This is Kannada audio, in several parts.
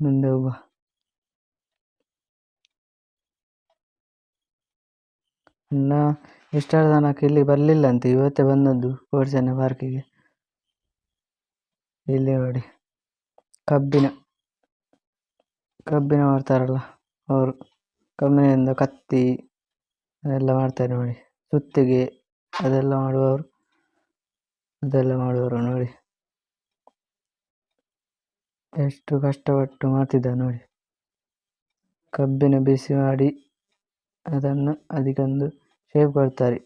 ಮುಂದೆ ಹೋಗುವ ಅಣ್ಣ ಇಷ್ಟರ ತನಕ ಇಲ್ಲಿ ಬರಲಿಲ್ಲಂತೆ ಇವತ್ತೇ ಬಂದದ್ದು ಕೋಡ್ಸನ ಪಾರ್ಕಿಗೆ ಇಲ್ಲಿ ನೋಡಿ. ಕಬ್ಬಿನ. ಕಬ್ಬಿನ ಮಾಡ್ತಾರಲ್ಲ ಅವರು. ಕಬ್ಬಿನಿಂದ ಕತ್ತಿ ಅದೆಲ್ಲ ಮಾಡ್ತಾರೆ ನೋಡಿ. ಸುತ್ತಿಗೆ ಅದೆಲ್ಲ ಮಾಡುವವರು. ಅದೆಲ್ಲ ಮಾಡುವವರು ನೋಡಿ. ಎಷ್ಟು ಕಷ್ಟಪಟ್ಟು ಮಾಡ್ತಿದ್ದ ನೋಡಿ. ಕಬ್ಬಿನ ಬಿಸಿ ಮಾಡಿ ಅದನ್ನು ಅದಕ್ಕೊಂದು ಶೇಪ್ ಕೊಡ್ತಾರೆ.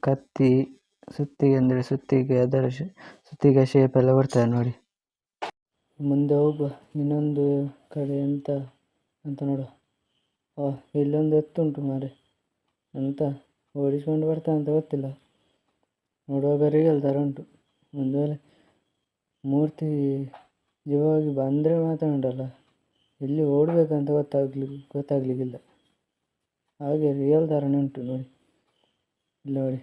ಕತ್ತಿ ಸುತ್ತಿಗೆ ಅಂದರೆ ಸುತ್ತಿಗೆ ಅದರ ಸುತ್ತಿಗೆ ಶೇಪ್ ಎಲ್ಲ ಕೊಡ್ತಾರೆ ನೋಡಿ. ಮುಂದೆ ಒಬ್ಬ ಇನ್ನೊಂದು ಕಡೆ ಎಂತ ಅಂತ ನೋಡುವ. ಓ, ಇಲ್ಲೊಂದು ಎತ್ತುಂಟು ಮಾರೆ. ಅಂತ ಓಡಿಸ್ಕೊಂಡು ಬರ್ತಾ ಅಂತ ಗೊತ್ತಿಲ್ಲ. ನೋಡುವಾಗ ರಿಯಲ್ ಥರ ಉಂಟು. ಒಂದು ವೇಳೆ ಮೂರ್ತಿ ಜೀವವಾಗಿ ಬಂದರೆ ಮಾತ್ರ ಉಂಟಲ್ಲ. ಎಲ್ಲಿ ಓಡಬೇಕಂತ ಗೊತ್ತಾಗ್ಲಿ, ಗೊತ್ತಾಗಲಿಕ್ಕಿಲ್ಲ. ಹಾಗೆ ರಿಯಲ್ ಧಾರಣೆ ಉಂಟು ನೋಡಿ. ಇಲ್ಲಿ ನೋಡಿ.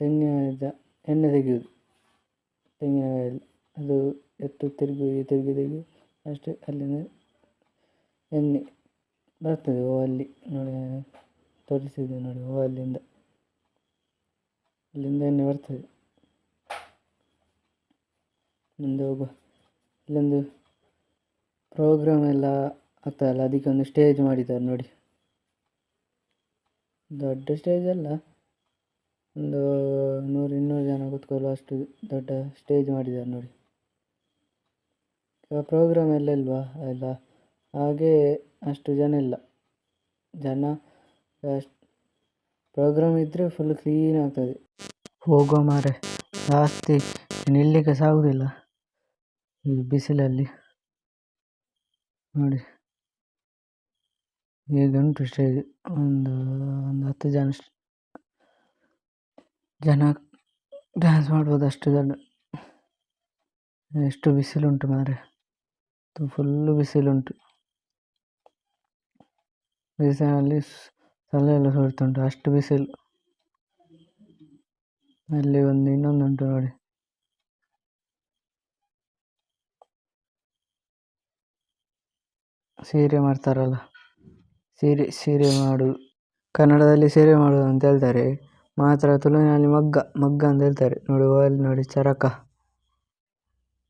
ತೆಂಗಿನ ಎಣ್ಣೆ ತೆಗೆಯುವುದು. ತೆಂಗಿನಕಾಯಲ್ಲಿ ಅದು ಎತ್ತು ತಿರುಗಿ ತಿರುಗಿ ತಿರುಗಿ ಅಷ್ಟೇ, ಅಲ್ಲಿಂದ ಎಣ್ಣೆ ಬರ್ತದೆ ಅಲ್ಲಿ ನೋಡಿ, ತೋರಿಸಿದೆ ನೋಡಿ ಓ ಅಲ್ಲಿಂದ ಅಲ್ಲಿಂದ ಎಣ್ಣೆ ಬರ್ತದೆ. ಹೋಗುವ ಇಲ್ಲೊಂದು ಪ್ರೋಗ್ರಾಮ್ ಎಲ್ಲ ಆಗ್ತದಲ್ಲ ಅದಕ್ಕೆ ಒಂದು ಸ್ಟೇಜ್ ಮಾಡಿದ್ದಾರೆ ನೋಡಿ. ದೊಡ್ಡ ಸ್ಟೇಜ್ ಅಲ್ಲ, ಒಂದು ನೂರು, ಇನ್ನೂರು ಜನ ಕೂತ್ಕೊಳ್ಳುವ ಅಷ್ಟು ದೊಡ್ಡ ಸ್ಟೇಜ್ ಮಾಡಿದ್ದಾರೆ ನೋಡಿ. ಪ್ರೋಗ್ರಾಮ್ ಎಲ್ಲ ಇಲ್ವಾ ಎಲ್ಲ ಹಾಗೆ ಅಷ್ಟು ಜನ ಇಲ್ಲ. ಜನ ಪ್ರೋಗ್ರಾಮ್ ಇದ್ದರೆ ಫುಲ್ ಕ್ಲೀನ್ ಆಗ್ತದೆ. ಹೋಗೋ ಮಾರೆ, ಜಾಸ್ತಿ ನಿಲ್ಲಿಕ್ಕೆ ಸಾಗುವುದಿಲ್ಲ ಈ ಬಿಸಿಲಲ್ಲಿ. ನೋಡಿ. ಈಗ ಉಂಟು ಸ್ಟೇಜ್ ಒಂದು ಒಂದು ಹತ್ತು ಜನ ಜನ ಡ್ಯಾನ್ಸ್ ಮಾಡ್ಬೋದು ಅಷ್ಟು ದೊಡ್ಡ. ಎಷ್ಟು ಬಿಸಿಲುಂಟು ಮಾರೆ ಫುಲ್ಲು ಬಿಸಿಲುಂಟು. ಬಿಸಿಲಲ್ಲಿ ತಲೆ ಎಲ್ಲ ಸುಡ್ತುಂಟು ಅಷ್ಟು ಬಿಸಿಲು. ಅಲ್ಲಿ ಒಂದು ಇನ್ನೊಂದು ಉಂಟು ನೋಡಿ. ಸೀರೆ ಮಾಡ್ತಾರಲ್ಲ. ಸೀರೆ ಸೀರೆ ಮಾಡು. ಕನ್ನಡದಲ್ಲಿ ಸೀರೆ ಮಾಡುವುದು ಅಂತ ಹೇಳ್ತಾರೆ. ಮಾತ್ರ ತುಳುವಿನಲ್ಲಿ ಮಗ್ಗ ಮಗ್ಗ ಅಂತ ಹೇಳ್ತಾರೆ. ನೋಡಿ ಅಲ್ಲಿ ನೋಡಿ, ಚರಕ.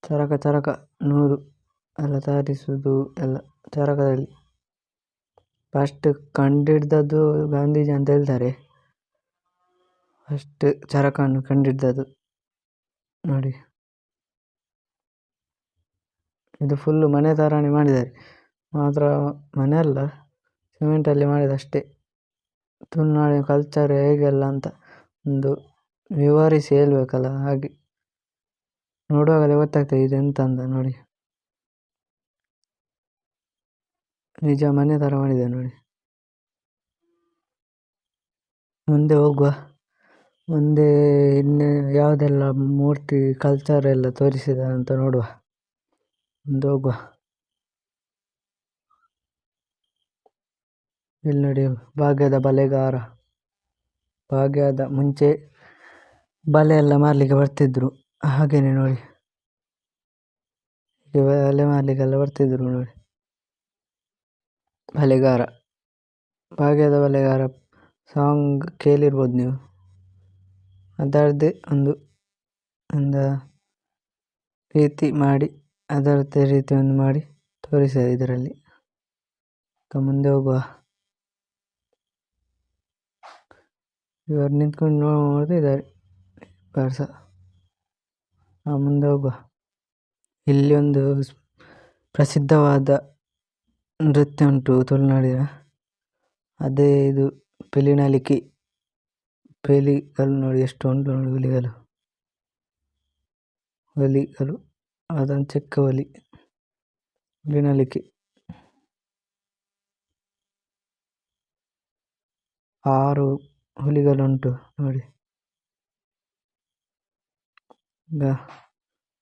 ಚರಕ ಚರಕ ನೂಲು ಎಲ್ಲ ತಯಾರಿಸುವುದು ಎಲ್ಲ ಚರಕದಲ್ಲಿ. ಫಸ್ಟ್ ಕಂಡಿಡ್ದದ್ದು ಗಾಂಧೀಜಿ ಅಂತ ಹೇಳ್ತಾರೆ. ಫಸ್ಟ್ ಚರಕವನ್ನು ಕಂಡಿಡ್ದದ್ದು. ನೋಡಿ. ಇದು ಫುಲ್ಲು ಮನೆ ಥರನೇ ಮಾಡಿದ್ದಾರೆ. ಮಾತ್ರ ಮನೆ ಅಲ್ಲ ಸಿಮೆಂಟಲ್ಲಿ ಮಾಡಿದಷ್ಟೇ. ತುಳುನಾಡಿನ ಕಲ್ಚರ್ ಹೇಗೆಲ್ಲ ಅಂತ ಒಂದು ವಿವರಿಸಿ ಹೇಳ್ಬೇಕಲ್ಲ ಹಾಗೆ. ನೋಡುವಾಗಲೇ ಗೊತ್ತಾಗ್ತದೆ ಇದೆಂತ ಅಂತ ನೋಡಿ. ನಿಜ ಮನೆ ಥರ ಮಾಡಿದೆ ನೋಡಿ. ಮುಂದೆ ಹೋಗುವ. ಮುಂದೆ ಇನ್ನು ಯಾವುದೆಲ್ಲ ಮೂರ್ತಿ ಕಲ್ಚರ್ ಎಲ್ಲ ತೋರಿಸಿದ ಅಂತ ನೋಡುವ. ಮುಂದೆ ಹೋಗುವ. ಇಲ್ಲಿ ನೋಡಿ, ಭಾಗ್ಯದ ಬಲೆಗಾರ. ಭಾಗ್ಯದ ಮುಂಚೆ ಬಲೆ ಎಲ್ಲ ಮಾರಲಿಕ್ಕೆ ಬರ್ತಿದ್ರು. ಹಾಗೇನೆ ನೋಡಿ. ಬಲೆ ಮಾರಲಿಕ್ಕೆಲ್ಲ ಬರ್ತಿದ್ರು ನೋಡಿ. ಬಲೆಗಾರ. ಭಾಗ್ಯದ ಬಲೆಗಾರ. ಸಾಂಗ್ ಕೇಳಿರ್ಬೋದು ನೀವು. ಅದರದ್ದೇ ಒಂದು ಒಂದು ರೀತಿ ಮಾಡಿ, ಅದರದ್ದೇ ರೀತಿ ಒಂದು ಮಾಡಿ ತೋರಿಸಿದೆ ಇದರಲ್ಲಿ. ಮುಂದೆ ಹೋಗುವ. ಇವರು ನಿಂತ್ಕೊಂಡು ನೋಡ್ತಿದ್ದಾರೆ ಪಾರ್ಸ. ಆ, ಮುಂದೆ ಹೋಗುವ. ಇಲ್ಲಿ ಒಂದು ಪ್ರಸಿದ್ಧವಾದ ನೃತ್ಯ ಉಂಟು ತುಳುನಾಡಿನ. ಅದೇ ಇದು ಪೆಲಿನಲಿಕೆ. ಪೆಲಿಗಳು ನೋಡಿ, ಎಷ್ಟು ಉಂಟು ನೋಡಿ, ಹುಲಿಗಳು. ಹುಲಿಗಳು. ಅದೊಂದು ಚಿಕ್ಕ ಹುಲಿ. ಹುಲಿನಲಿಕೆ ಆರು ಹುಲಿಗಳುಂಟು ನೋಡಿ. ಈಗ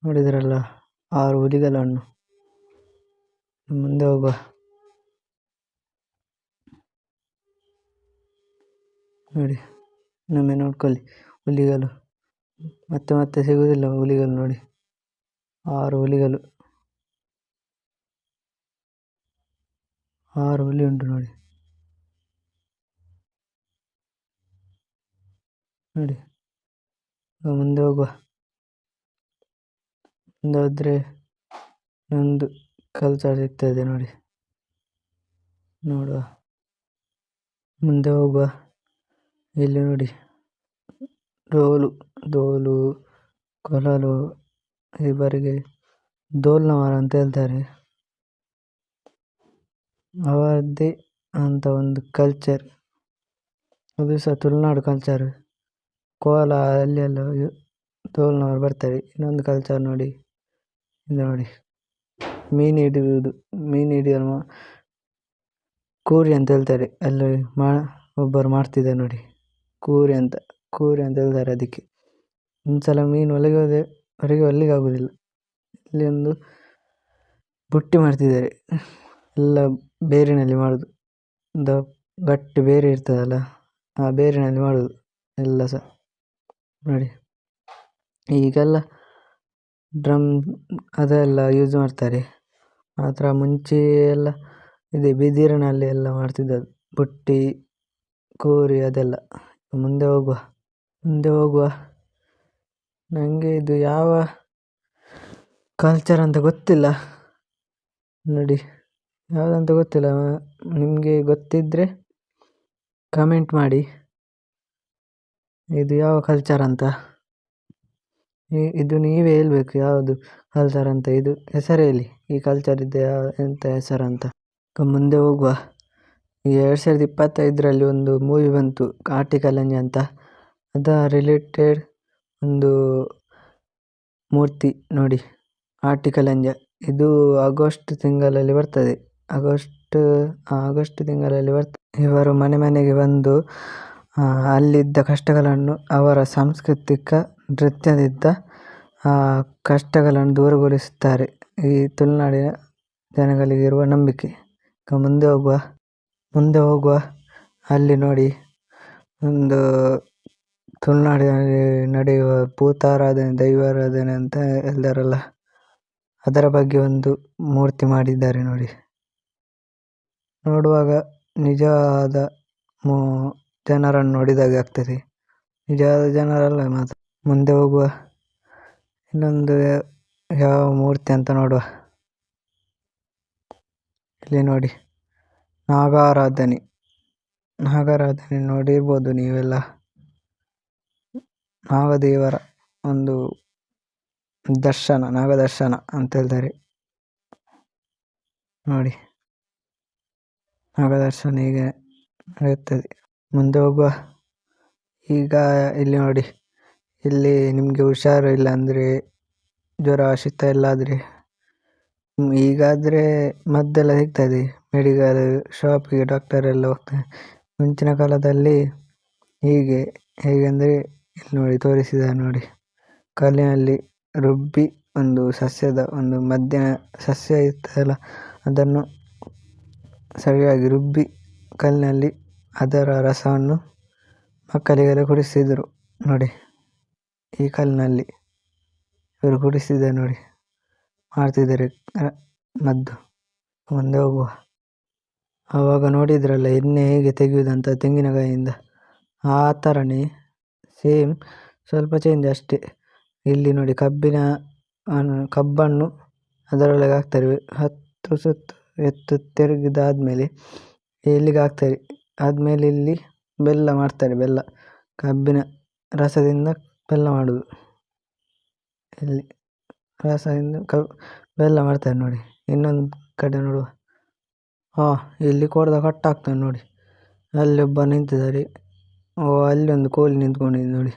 ನೋಡಿದ್ರಲ್ಲ, ಆರು ಹುಲಿಗಳನ್ನು ಮುಂದೆ ಹೋಗುವ. ನೋಡಿ ಇನ್ನೊಮ್ಮೆ ನೋಡ್ಕೊಳ್ಳಿ ಹುಲಿಗಳು. ಮತ್ತೆ ಮತ್ತೆ ಸಿಗುವುದಿಲ್ಲ ಹುಲಿಗಳು ನೋಡಿ. ಆರು ಹುಲಿಗಳು. ಆರು ಹುಲಿ ಉಂಟು ನೋಡಿ. ನೋಡಿ. ಮುಂದೆ ಹೋಗುವ. ಮುಂದೆ ಹೋದರೆ ಒಂದು ಕಲ್ಚರ್ ಸಿಗ್ತದೆ ನೋಡಿ. ನೋಡುವ. ಮುಂದೆ ಹೋಗುವ. ಇಲ್ಲಿ ನೋಡಿ. ಡೋಲು ಡೋಲು ಕೊಳಲು ಇವರಿಗೆ ದೋಲ್ನವರ ಅಂತ ಹೇಳ್ತಾರೆ. ಅವರದ್ದೇ ಅಂತ ಒಂದು ಕಲ್ಚರ್ ಅದು ಸಹ ತುಳುನಾಡು ಕಲ್ಚರ್ ಕೋಲ ಅಲ್ಲಿ ಎಲ್ಲ ಡೋಲ್ನವರು ಬರ್ತಾರೆ. ಇನ್ನೊಂದು ಕಲ್ಚರ್ ನೋಡಿ, ಇದು ನೋಡಿ. ಮೀನು ಹಿಡಿಯುವುದು, ಮೀನು ಹಿಡಿಯಲು ಕೂರಿ ಅಂತ ಹೇಳ್ತಾರೆ. ಅಲ್ಲಿ ಮಾ, ಒಬ್ಬರು ಮಾಡ್ತಿದ್ದಾರೆ ನೋಡಿ. ಕೂರಿ ಅಂತ ಕೂರಿ ಅಂತ ಹೇಳ್ತಾರೆ ಅದಕ್ಕೆ. ಒಂದು ಸಲ ಮೀನು ಒಳಗೆ ಹೊರಗೆ ಒಲ್ಲಿಗೆ ಆಗೋದಿಲ್ಲ. ಇಲ್ಲಿ ಒಂದು ಬುಟ್ಟಿ ಮಾಡ್ತಿದ್ದಾರೆ. ಎಲ್ಲ ಬೇರಿನಲ್ಲಿ ಮಾಡೋದು. ದ ಗಟ್ಟಿ ಬೇರೆ ಇರ್ತದಲ್ಲ, ಆ ಬೇರಿನಲ್ಲಿ ಮಾಡೋದು. ಎಲ್ಲ ಸಹ ನೋಡಿ. ಈಗೆಲ್ಲ ಡ್ರಮ್ ಅದೆಲ್ಲ ಯೂಸ್ ಮಾಡ್ತಾರೆ. ಮಾತ್ರ ಮುಂಚೆ ಎಲ್ಲ ಇದೆ, ಬಿದಿರಿನಲ್ಲಿ ಎಲ್ಲ ಮಾಡ್ತಿದ್ದದ್ದು. ಬುಟ್ಟಿ, ಕೋರಿ ಅದೆಲ್ಲ. ಮುಂದೆ ಹೋಗುವ ಮುಂದೆ ಹೋಗುವ. ನನಗೆ ಇದು ಯಾವ ಕಲ್ಚರ್ ಅಂತ ಗೊತ್ತಿಲ್ಲ. ನೋಡಿ ಯಾವುದಂತ ಗೊತ್ತಿಲ್ಲ. ನಿಮಗೆ ಗೊತ್ತಿದ್ದರೆ ಕಮೆಂಟ್ ಮಾಡಿ. ಇದು ಯಾವ ಕಲ್ಚರ್ ಅಂತ? ಇದು ನೀವೇ ಹೇಳ್ಬೇಕು ಯಾವುದು ಕಲ್ಚರ್ ಅಂತ. ಇದು ಹೆಸರು ಹೇಳಿ. ಈ ಕಲ್ಚರಿದ್ದು ಯಾವ ಎಂಥ ಹೆಸರಂತ ಮುಂದೆ ಹೋಗುವ. ಈ ಎರಡು ಸಾವಿರದ ಇಪ್ಪತ್ತೈದರಲ್ಲಿ ಒಂದು ಮೂವಿ ಬಂತು ಆಟಿಕಲಂಜ ಅಂತ. ಅದ ರಿಲೇಟೆಡ್ ಒಂದು ಮೂರ್ತಿ ನೋಡಿ ಆಟಿಕಲಂಜ ಇದು ಆಗಸ್ಟ್ ತಿಂಗಳಲ್ಲಿ ಬರ್ತದೆ. ಆಗಸ್ಟ್ ಆಗಸ್ಟ್ ತಿಂಗಳಲ್ಲಿ ಬರ್ತ ಇವರು ಮನೆ ಮನೆಗೆ ಬಂದು ಅಲ್ಲಿದ್ದ ಕಷ್ಟಗಳನ್ನು ಅವರ ಸಾಂಸ್ಕೃತಿಕ ನೃತ್ಯದಿಂದ ಕಷ್ಟಗಳನ್ನು ದೂರಗೊಳಿಸುತ್ತಾರೆ. ಈ ತುಳುನಾಡಿನ ಜನಗಳಿಗಿರುವ ನಂಬಿಕೆ. ಮುಂದೆ ಹೋಗುವ ಮುಂದೆ ಹೋಗುವ, ಅಲ್ಲಿ ನೋಡಿ. ಒಂದು ತುಳುನಾಡಿನಲ್ಲಿ ನಡೆಯುವ ಭೂತಾರಾಧನೆ, ದೈವಾರಾಧನೆ ಅಂತ ಹೇಳ್ತಾರಲ್ಲ ಅದರ ಬಗ್ಗೆ ಒಂದು ಮೂರ್ತಿ ಮಾಡಿದ್ದಾರೆ ನೋಡಿ. ನೋಡುವಾಗ ನಿಜವಾದ ಜನರನ್ನು ನೋಡಿದಾಗೆ ಆಗ್ತದೆ. ನಿಜವಾದ ಜನರಲ್ಲ ಮಾತ್ರ. ಮುಂದೆ ಹೋಗುವ ಇನ್ನೊಂದು ಯಾವ ಮೂರ್ತಿ ಅಂತ ನೋಡುವ. ಇಲ್ಲಿ ನೋಡಿ. ನಾಗಾರಾಧನೆ. ನಾಗಾರಾಧನೆ ನೋಡಿರ್ಬೋದು ನೀವೆಲ್ಲ. ನಾಗದೇವರ ಒಂದು ದರ್ಶನ, ನಾಗದರ್ಶನ ಅಂತ ಹೇಳ್ತಾರೆ. ನೋಡಿ. ನಾಗದರ್ಶನ ಹೀಗೆ ನಡೆಯುತ್ತದೆ. ಮುಂದೆ ಹೋಗುವ. ಈಗ ಇಲ್ಲಿ ನೋಡಿ. ಇಲ್ಲಿ ನಿಮಗೆ ಹುಷಾರು ಇಲ್ಲ ಅಂದರೆ ಜ್ವರ, ಶೀತ ಎಲ್ಲ ಆದರೆ ಈಗಾದರೆ ಮದ್ದೆಲ್ಲ ಸಿಗ್ತದೆ ಮೆಡಿಕಲ್ ಶಾಪಿಗೆ ಡಾಕ್ಟರ್ ಎಲ್ಲ ಹೋಗ್ತಾರೆ. ಮುಂಚಿನ ಕಾಲದಲ್ಲಿ ಹೀಗೆ, ಹೇಗೆಂದರೆ ಇಲ್ಲಿ ನೋಡಿ, ತೋರಿಸಿದ ನೋಡಿ. ಕಲ್ಲಿನಲ್ಲಿ ರುಬ್ಬಿ ಒಂದು ಸಸ್ಯದ ಒಂದು ಮದ್ದಿನ ಸಸ್ಯ ಇರ್ತದಲ್ಲ ಅದನ್ನು ಸರಿಯಾಗಿ ರುಬ್ಬಿ ಕಲ್ಲಿನಲ್ಲಿ ಅದರ ರಸವನ್ನು ಮಕ್ಕಳಿಗೆಲ್ಲ ಕುಡಿಸ್ತಿದ್ರು ನೋಡಿ, ಈ ಕಲ್ಲಿನಲ್ಲಿ ಇವರು ಕುಡಿಸ್ತಿದ್ದಾರೆ ನೋಡಿ, ಮಾಡ್ತಿದ್ದಾರೆ ಮದ್ದು. ಮುಂದೆ ಹೋಗುವ. ಆವಾಗ ನೋಡಿದ್ರಲ್ಲ, ಎಣ್ಣೆ ಹೇಗೆ ತೆಗೆಯುವುದಂತ ತೆಂಗಿನಕಾಯಿಯಿಂದ ಆ ಥರನೇ, ಸೇಮ್ ಸ್ವಲ್ಪ ಚೇಂಜ್ ಅಷ್ಟೇ. ಇಲ್ಲಿ ನೋಡಿ, ಕಬ್ಬಿನ ಕಬ್ಬನ್ನು ಅದರೊಳಗೆ ಹಾಕ್ತಾರೆ. ಹತ್ತು ಸುತ್ತು ಎತ್ತು ತಿರುಗಿದಾದ್ಮೇಲೆ ಇಲ್ಲಿಗೆ ಹಾಕ್ತಾರೆ? ಆದಮೇಲೆ ಇಲ್ಲಿ ಬೆಲ್ಲ ಮಾಡ್ತಾರೆ, ಬೆಲ್ಲ. ಕಬ್ಬಿನ ರಸದಿಂದ ಬೆಲ್ಲ ಮಾಡೋದು. ಇಲ್ಲಿ ರಸದಿಂದ ಕಬ್ಬು ಬೆಲ್ಲ ಮಾಡ್ತಾರೆ ನೋಡಿ. ಇನ್ನೊಂದು ಕಡೆ ನೋಡುವ. ಹಾಂ, ಇಲ್ಲಿ ಕೊಡದ ಕಟ್ಟಾಗ್ತದೆ ನೋಡಿ. ಅಲ್ಲಿ ಒಬ್ಬ ನಿಂತಿದ್ದಾರೆ ಓ, ಅಲ್ಲಿ ಒಂದು ಕೋಲಿ ನಿಂತ್ಕೊಂಡಿದೆ ನೋಡಿ.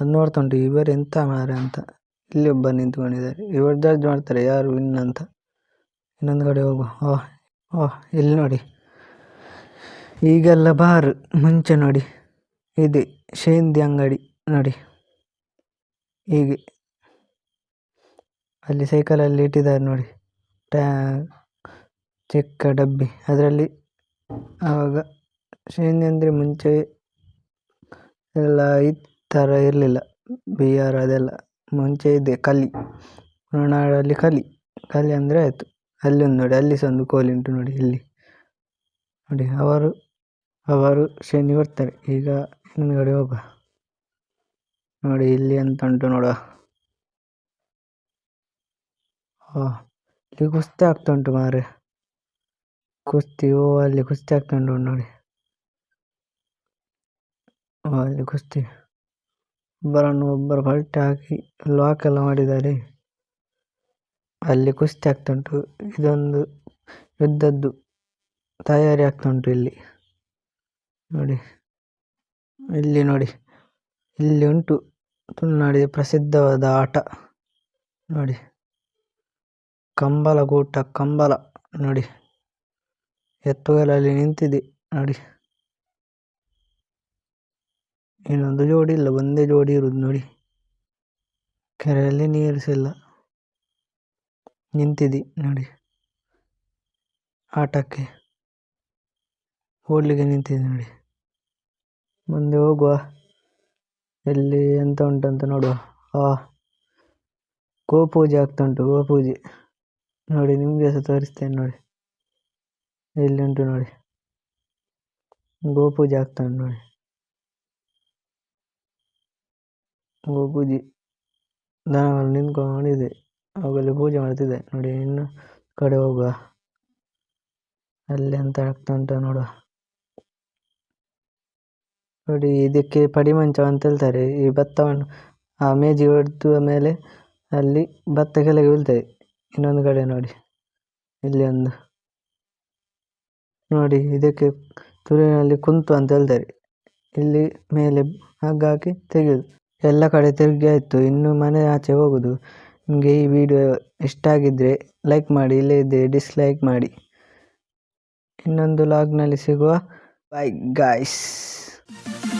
ಅದು ನೋಡ್ತಾ ಉಂಟು, ಇವರು ಎಂತ ಮಾರೆ ಅಂತ. ಇಲ್ಲಿ ಒಬ್ಬ ನಿಂತ್ಕೊಂಡಿದ್ದಾರೆ ಇವರು ಜಡ್ಜ್ ಮಾಡ್ತಾರೆ, ಯಾರು ವಿನ್ ಅಂತ. ಇನ್ನೊಂದು ಕಡೆ ಹೋಗುವ. ಓಹ್ ಓಹ್ ಇಲ್ಲಿ ನೋಡಿ. ಈಗೆಲ್ಲ ಬಾರ್, ಮುಂಚೆ ನೋಡಿ. ಇದೆ, ಶೇಂದಿ ಅಂಗಡಿ ನೋಡಿ. ಹೀಗೆ. ಅಲ್ಲಿ ಸೈಕಲಲ್ಲಿ ಇಟ್ಟಿದ್ದಾರೆ ನೋಡಿ. ಟ್ಯಾ, ಚಿಕ್ಕ ಡಬ್ಬಿ. ಅದರಲ್ಲಿ ಆವಾಗ ಶೇಂದಿ ಅಂದರೆ ಮುಂಚೆ ಎಲ್ಲ ಈ ಥರ ಇರಲಿಲ್ಲ. ಬಿಯರ್ ಅದೆಲ್ಲ ಮುಂಚೆ ಇದೆ, ಕಲಿ. ತುಳುನಾಡಲ್ಲಿ ಕಲಿ. ಕಲಿ ಅಂದರೆ ಆಯಿತು. ಅಲ್ಲಿ ಒಂದು ನೋಡಿ, ಅಲ್ಲಿ ಸಹ ಒಂದು ಕೋಲಿ ಉಂಟು ನೋಡಿ, ಇಲ್ಲಿ. ನೋಡಿ, ಅವರು ಅವರು ಶನಿ ಬರ್ತಾರೆ ಈಗ ಹಿಂದ್ಗಡೆ ಹೋಗ. ನೋಡಿ, ಇಲ್ಲಿ ಅಂತ ಉಂಟು ನೋಡುವ ಇಲ್ಲಿ ಕುಸ್ತಿ ಆಗ್ತಾ ಉಂಟು ಮಾರೆ ಕುಸ್ತಿ, ಓ, ಅಲ್ಲಿ ಕುಸ್ತಿ ಆಗ್ತಾ ಉಂಟು ನೋಡಿ. ಓ, ಅಲ್ಲಿ ಕುಸ್ತಿ. ಒಬ್ಬರನ್ನು ಒಬ್ಬರು ಪಲ್ಟಿ ಹಾಕಿ ಲಾಕ್ ಎಲ್ಲ ಮಾಡಿದ್ದಾರೆ. ಅಲ್ಲಿ ಕುಸ್ತಿ ಆಗ್ತಾ ಉಂಟು. ಇದೊಂದು ಯುದ್ಧದ್ದು ತಯಾರಿ ಆಗ್ತಾ ಉಂಟು ಇಲ್ಲಿ. ನೋಡಿ. ಇಲ್ಲಿ ನೋಡಿ. ಇಲ್ಲಿ ಉಂಟು. ತುಳುನಾಡಿನ ಪ್ರಸಿದ್ಧವಾದ ಆಟ. ನೋಡಿ. ಕಂಬಳ ಕೂಟ ಕಂಬಳ ನೋಡಿ. ಎತ್ತುಗಳಲ್ಲಿ ನಿಂತಿದೆ. ನೋಡಿ. ಇನ್ನೊಂದು ಜೋಡಿ ಇಲ್ಲ. ಒಂದೇ ಜೋಡಿ ಇರುದು ನೋಡಿ. ಕೆರೆಯಲ್ಲಿ ನೀರು ನಿಂತಿದೆ ನೋಡಿ. ಆಟಕ್ಕೆ. ಓಡ್ಲಿಕ್ಕೆ ನಿಂತಿದೆ ನೋಡಿ. ಮುಂದೆ ಹೋಗುವ. ಎಲ್ಲಿ ಎಂತ ಉಂಟಂತ ನೋಡುವ. ಆ, ಗೋಪೂಜೆ ಆಗ್ತಾ ಉಂಟು, ಗೋಪೂಜೆ. ನೋಡಿ ನಿಮಗೆ ಸಹ ತೋರಿಸ್ತೇನೆ ನೋಡಿ. ಎಲ್ಲಿ ಉಂಟು ನೋಡಿ. ಗೋಪೂಜೆ ಆಗ್ತಾ ಉಂಟು ನೋಡಿ. ಗೋಪೂಜೆ. ದನಗಳು ನಿಂತ್ಕೊಂಡಿದೆ. ಅವುಗಳಲ್ಲಿ ಪೂಜೆ ಮಾಡ್ತಿದೆ ನೋಡಿ, ಇನ್ನು ಕಡೆ ಹೋಗುವ. ಅಲ್ಲಿ ಎಂತ ಆಗ್ತಾ ಉಂಟ ನೋಡುವ. ನೋಡಿ, ಇದಕ್ಕೆ ಪಡಿಮಂಚ ಅಂತ ಹೇಳ್ತಾರೆ. ಈ ಭತ್ತವನ್ನು ಆ ಮೇಜಿ ಹೊಡೆದ ಮೇಲೆ ಅಲ್ಲಿ ಭತ್ತ ಕೆಳಗೆ ಬೀಳ್ತದೆ. ಇನ್ನೊಂದು ಕಡೆ ನೋಡಿ, ಇಲ್ಲಿ ಒಂದು. ನೋಡಿ, ಇದಕ್ಕೆ ತುಳುವಿನಲ್ಲಿ ಕುಂತು ಅಂತ ಹೇಳ್ತಾರೆ. ಇಲ್ಲಿ ಮೇಲೆ ಹಗ್ಗ ಹಾಕಿ ತೆಗೆಯೋದು ಎಲ್ಲ ಕಡೆ ತಿರುಗಿ ಆಯಿತು. ಇನ್ನು ಮನೆ ಆಚೆ ಹೋಗುದು. ನಿಮಗೆ ಈ ವಿಡಿಯೋ ಇಷ್ಟ ಆಗಿದ್ದರೆ ಲೈಕ್ ಮಾಡಿ, ಇಲ್ಲೇ ಇದ್ದರೆ ಡಿಸ್ಲೈಕ್ ಮಾಡಿ. ಇನ್ನೊಂದು ಲಾಗ್ನಲ್ಲಿ ಸಿಗುವ. Bye guys Bye.